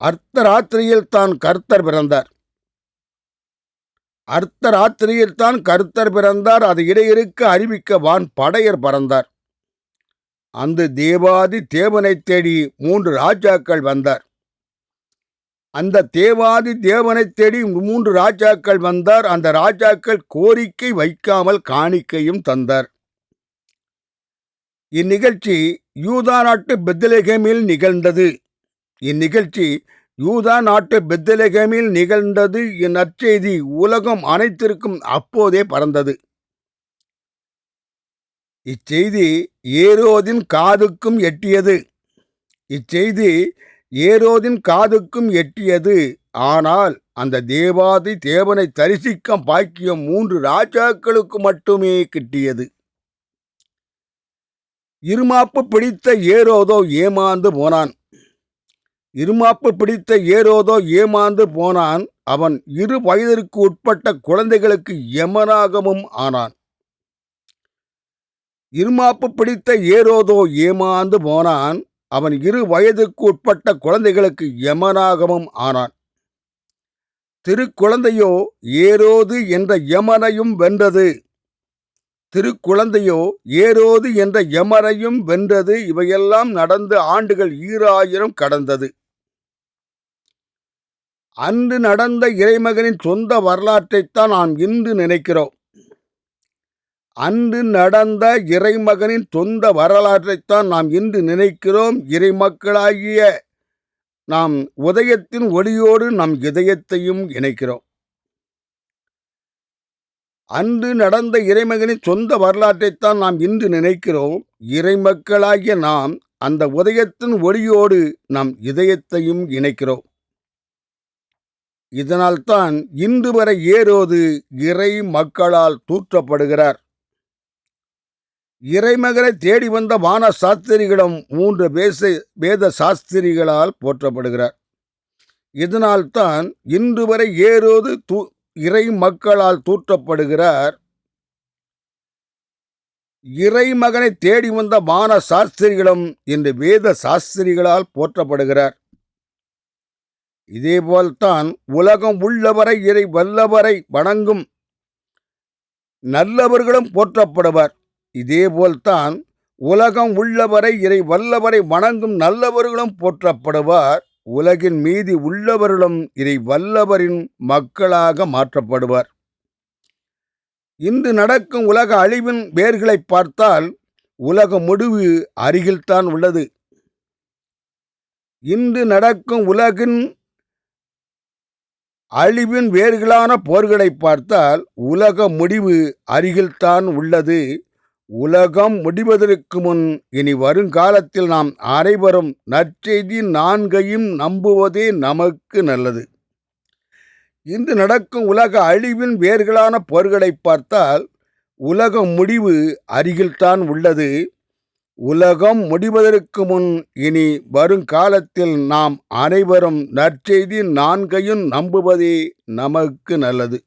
அர்த்த ராத்திரியில் தான் கர்த்தர் பிறந்தார். அர்த்த ராத்திரியில் தான் கர்த்தர் பிறந்தார். அது இடையிருக்க அறிவிக்க வான் படையர் பறந்தார். அந்த தேவாதி தேவனை தேடி மூன்று ராஜாக்கள் வந்தார். அந்த தேவாதி தேவனை தேடி மூன்று ராஜாக்கள் வந்தார். அந்த ராஜாக்கள் கோரிக்கை வைக்காமல் காணிக்கையும் தந்தார். இந்நிகழ்ச்சி யூதா நாட்டு பெத்தலேகேமில் நிகழ்ந்தது. இந்நிகழ்ச்சி யூதா நாட்டு பெத்தலகமில் நிகழ்ந்தது. இந்நற்செய்தி உலகம் அனைத்திற்கும் அப்போதே பறந்தது. இச்செய்தி ஏரோதின் காதுக்கும் எட்டியது. இச்செய்தி ஏரோதின் காதுக்கும் எட்டியது. ஆனால் அந்த தேவாதி தேவனை தரிசிக்க பாக்கியம் மூன்று ராஜாக்களுக்கு மட்டுமே கிட்டியது. இருமாப்பு பிடித்த ஏரோதோ ஏமாந்து போனான். இருமாப்பு பிடித்த ஏரோதோ ஏமாந்து போனான். அவன் இரு வயதிற்கு உட்பட்ட குழந்தைகளுக்கு யமனாகவும் ஆனான். இருமாப்பு பிடித்த ஏரோதோ ஏமாந்து போனான். அவன் இரு வயதுக்கு உட்பட்ட குழந்தைகளுக்கு யமனாகவும் ஆனான். திருக்குழந்தையோ ஏரோது என்ற யமனையும் வென்றது. திருக்குழந்தையோ ஏரோது என்ற யமனையும் வென்றது. இவையெல்லாம் நடந்து ஆண்டுகள் ஈராயிரம் கடந்தது. அன்று நடந்த இறைமகனின் சொந்த வரலாற்றைத்தான் நாம் இன்று நினைக்கிறோம். அன்று நடந்த இறைமகனின் சொந்த வரலாற்றைத்தான் நாம் இன்று நினைக்கிறோம். இறைமக்களாகிய நாம் உதயத்தின் ஒளியோடு நம் இதயத்தையும் இணைக்கிறோம். அன்று நடந்த இறைமகனின் சொந்த வரலாற்றைத்தான் நாம் இன்று நினைக்கிறோம். இறைமக்களாகிய நாம் அந்த உதயத்தின் ஒளியோடு நம் இதயத்தையும் இணைக்கிறோம். இதனால்தான் இன்று வரை ஏரோது இறை மக்களால் தூற்றப்படுகிறார். இறைமகனை தேடி வந்த வான சாஸ்திரிகளும் மூன்று பேச வேத சாஸ்திரிகளால் போற்றப்படுகிறார். இதனால்தான் இன்று வரை ஏரோது தூ இறை மக்களால் தூற்றப்படுகிறார். இறைமகனை தேடி வந்த வான சாஸ்திரிகளும் இன்று வேத சாஸ்திரிகளால் போற்றப்படுகிறார். இதேபோல்தான் உலகம் உள்ளவரை இறை வல்லவரை வணங்கும் நல்லவர்களும் போற்றப்படுவர். இதேபோல்தான் உலகம் உள்ளவரை இறை வல்லவரை வணங்கும் நல்லவர்களும் போற்றப்படுவார். உலகின் மீதி உள்ளவர்களும் இறை வல்லவரின் மக்களாக மாற்றப்படுவார். இன்று நடக்கும் உலக அழிவின் வேர்களை பார்த்தால் உலக முடிவு அருகில்தான் உள்ளது. இன்று நடக்கும் உலகின் அழிவின் வேர்களான போர்களை பார்த்தால் உலக முடிவு அருகில்தான் உள்ளது. உலகம் முடிவதற்கு முன் இனி வருங்காலத்தில் நாம் அனைவரும் நற்செய்தி நான்கையும் நம்புவதே நமக்கு நல்லது. இன்று நடக்கும் உலக அழிவின் வேர்களான போர்களை பார்த்தால் உலக முடிவு அருகில்தான் உள்ளது. உலகம் முடிவதற்கு முன் இனி வருங்காலத்தில் நாம் அனைவரும் நற்செய்தி நான்கையும் நம்புவதே நமக்கு நல்லது.